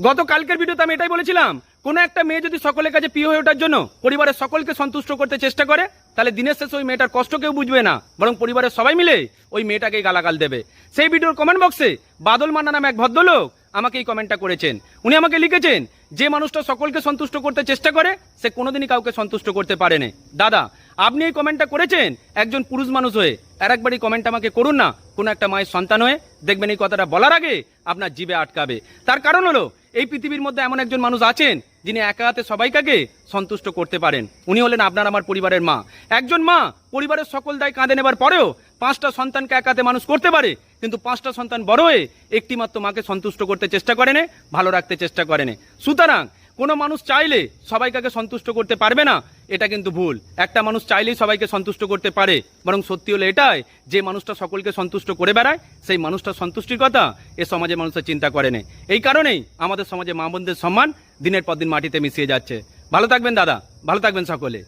গত কালকের ভিডিওতে আমি এটাই বলেছিলাম, কোনো একটা মেয়ে যদি সকলের কাছে প্রিয় হয়ে ওঠার জন্য পরিবারের সকলকে সন্তুষ্ট করতে চেষ্টা করে, তাহলে দিনের শেষে ওই মেয়েটার কষ্ট কেউ বুঝবে না, বরং পরিবারের সবাই মিলে ওই মেয়েটাকে গালাগাল দেবে। সেই ভিডিওর কমেন্ট বক্সে বাদল মান্না নামে এক ভদ্রলোক আমাকে এই কমেন্টটা করেছেন। উনি আমাকে লিখেছেন, যে মানুষটা সকলকে সন্তুষ্ট করতে চেষ্টা করে, সে কোনোদিনই কাউকে সন্তুষ্ট করতে পারে পারেনি দাদা, আপনি এই কমেন্টটা করেছেন একজন পুরুষ মানুষ হয়ে। আর একবার এই কমেন্ট আমাকে করুন না, কোনো একটা মায়ের সন্তান হয়ে দেখবেন এই কথাটা বলার আগে আপনার জীবে আটকাবে। তার কারণ হলো এই পৃথিবীর মধ্যে এমন একজন মানুষ আছেন যিনি একা হাতে সবাইকাকে সন্তুষ্ট করতে পারেন। উনি হলেন আপনার আমার পরিবারের মা। একজন মা পরিবারের সকল দায় কাঁধে নেবার পরেও পাঁচটা সন্তানকে এক হাতে মানুষ করতে পারে, কিন্তু পাঁচটা সন্তান বড় হয়ে একটিমাত্র মাকে সন্তুষ্ট করতে চেষ্টা করেনে ভালো রাখতে চেষ্টা করেনে সুতরাং কোনো মানুষ চাইলে সবাইকাকে সন্তুষ্ট করতে পারবে না, এটা কিন্তু ভুল। একটা মানুষ চাইলেই সবাইকে সন্তুষ্ট করতে পারে, বরং সত্যি হলো এটাই, যে মানুষটা সকলকে সন্তুষ্ট করে বেড়ায়, সেই মানুষটার সন্তুষ্টির কথা এ সমাজে মানুষের চিন্তা করে না। এই কারণেই আমাদের সমাজে মা বোনদের সম্মান দিনের পর দিন মাটিতে মিশিয়ে যাচ্ছে। ভালো থাকবেন দাদা, ভালো থাকবেন সকলে।